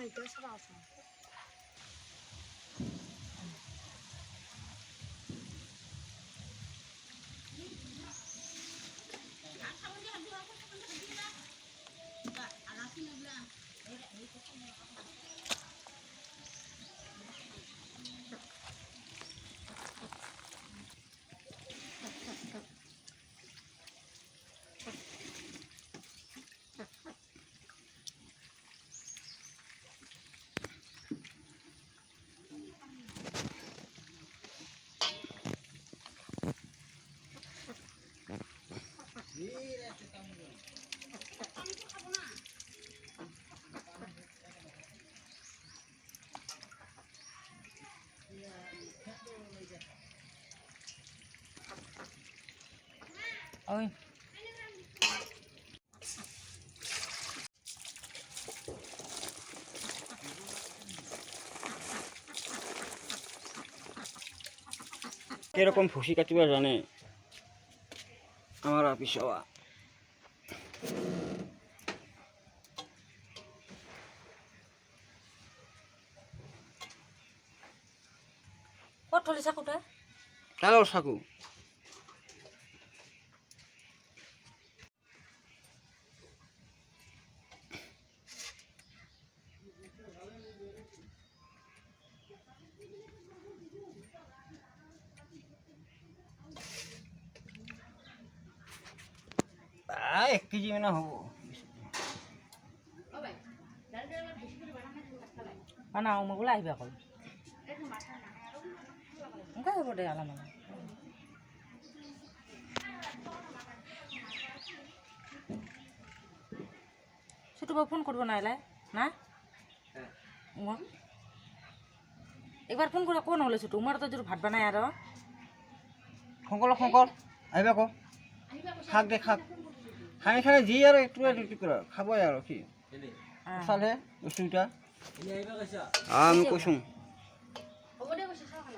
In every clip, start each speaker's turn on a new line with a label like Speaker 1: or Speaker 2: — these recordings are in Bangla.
Speaker 1: Ai, dessa balsa.
Speaker 2: ওই।
Speaker 3: কীরকম ফুসি কাটিবা জানে? আমার আপিসবা
Speaker 2: ক'ত চাকুটা
Speaker 3: কালো চাকু এক কেজি মানে হব।
Speaker 2: বানাও মই বোলে আহিবা হ'ব দে বাৰু ফোন কৰিব নাহিলে না? একবাৰ ফোন কৰি কোন হ'লে ছুটু মোৰ তো যদি ভাত বনাই আৰু
Speaker 3: শংকৰ শংকৰ আহিবা আকৌ শাক দে শাক খাই খাই যি আৰু আৰু কি কৰা খাবই আৰু কি। চালে বস্তুকেইটা আমি কৈছোঁ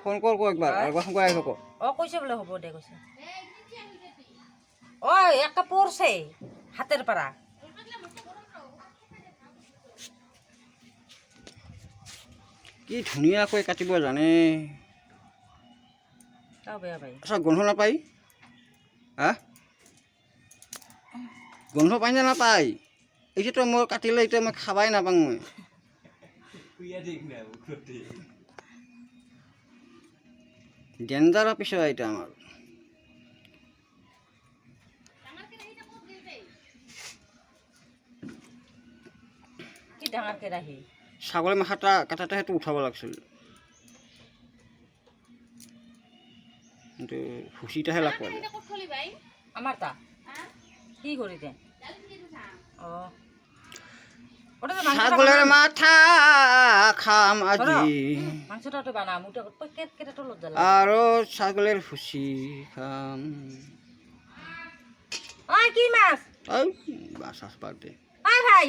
Speaker 3: ফোন কৰ ক একবাৰ একবাৰ ফোন কৰি আহিব ক
Speaker 2: অঁ কৈছে বোলে হ'ব দে কৈছে। ঐ একে পৰছে হাতের পাৰা।
Speaker 3: কি ধুনীয়াকৈ কাটিব জানে? আচ্ছা গোন্ধ নাপায়? হা? গোন্ধ পাই নে নাপায়? এতিয়াতো মই কাটিলে এতিয়া মই খাবাই নাপাওঁ মই। ডেঞ্জাৰ পিছত এতিয়া আমাৰ।
Speaker 2: ডাঙৰ কেৰাহী?
Speaker 3: ছাগলী মাথাটা কাটাতে সেইটো উঠাব লাগিছিল। কিন্তু ভুচিটাহে লাগ পালে
Speaker 2: আমাৰ তা? কি কৰি দে অঁ
Speaker 3: ছাগলীৰ মাথা খাম আজি। আৰু ছাগলীৰ ভুচি খাম।
Speaker 2: ওই কি মাছ?
Speaker 3: বাছ বাদ দে
Speaker 2: ভাই।